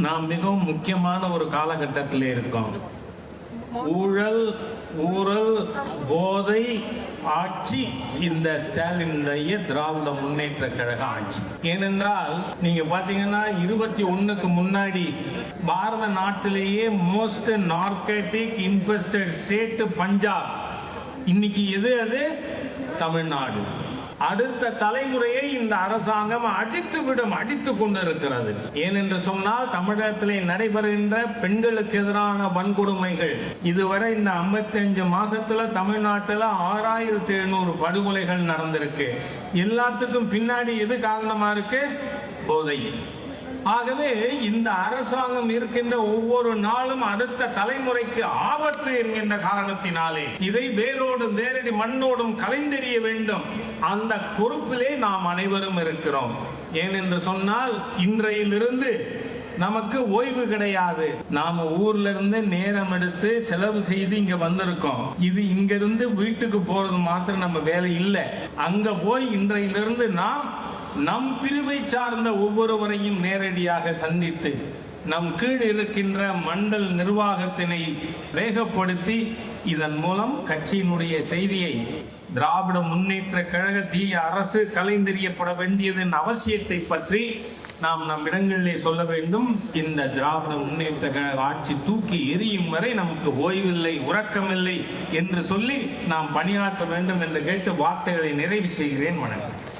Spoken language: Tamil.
நாம் மிகவும் முக்கியமான ஒரு காலகட்டத்தில் இருக்கோம். ஊழல் ஊழல் போதை ஆட்சி இந்த ஸ்டாலினுடைய திராவிட முன்னேற்ற கழக ஆட்சி. ஏனென்றால் நீங்க பாத்தீங்கன்னா இருபத்தி ஒண்ணுக்கு முன்னாடி பாரத நாட்டிலேயே most narcotic invested state Punjab. இன்னைக்கு எது அது? தமிழ்நாடு. அடுத்த தலைமுறையை இந்த அரசாங்கம் அடித்துவிடும் அடித்து கொண்டிருக்கிறது. ஏனென்று சொன்னால் தமிழகத்திலே நடைபெறுகின்ற பெண்களுக்கு எதிரான வன்கொடுமைகள். இதுவரை இந்த 55 மாசத்துல தமிழ்நாட்டில் ஆறாயிரத்தி எழுநூறு படுகொலைகள் நடந்திருக்கு. எல்லாத்துக்கும் பின்னாடி எது காரணமா இருக்கு? போதை. ஆகவே இந்த அரசாங்கம் இருக்கின்ற ஒவ்வொரு நாளும் அடுத்த தலைமுறைக்கு ஆபத்து என்கின்ற காரணத்தினாலே இதை வேரோடும் வேரடி மண்ணோடும் கலைந்தெறிய வேண்டும். அந்த பொறுப்பிலே நாம் அனைவரும் இருக்கிறோம். ஏனென்று சொன்னால் இன்றையிலிருந்து நமக்கு ஓய்வு கிடையாது. நாம ஊர்ல இருந்து நேரம் எடுத்து செலவு செய்து இங்க வந்திருக்கோம். இது இங்க இருந்து வீட்டுக்கு போறது மாத்திரம் நம்ம வேலை இல்லை. அங்க போய் இன்றையிலிருந்து நாம் நம் பிரிவை சார்ந்த ஒவ்வொருவரையும் நேரடியாக சந்தித்து நம் கீழ் இருக்கின்ற மண்டல் நிர்வாகத்தினை வேகப்படுத்தி இதன் மூலம் கட்சியினுடைய செய்தியை திராவிட முன்னேற்ற கழகத்திய அரசு கலைந்தெறியப்பட வேண்டியதன் அவசியத்தை பற்றி நாம் நம் இடங்களிலே சொல்ல வேண்டும். இந்த திராவிட முன்னேற்ற கழக ஆட்சி தூக்கி எரியும் வரை நமக்கு ஓய்வில்லை உறக்கமில்லை என்று சொல்லி நாம் பணியாற்ற வேண்டும் என்று கேட்டு வார்த்தைகளை நிறைவு செய்கிறேன். வணக்கம்.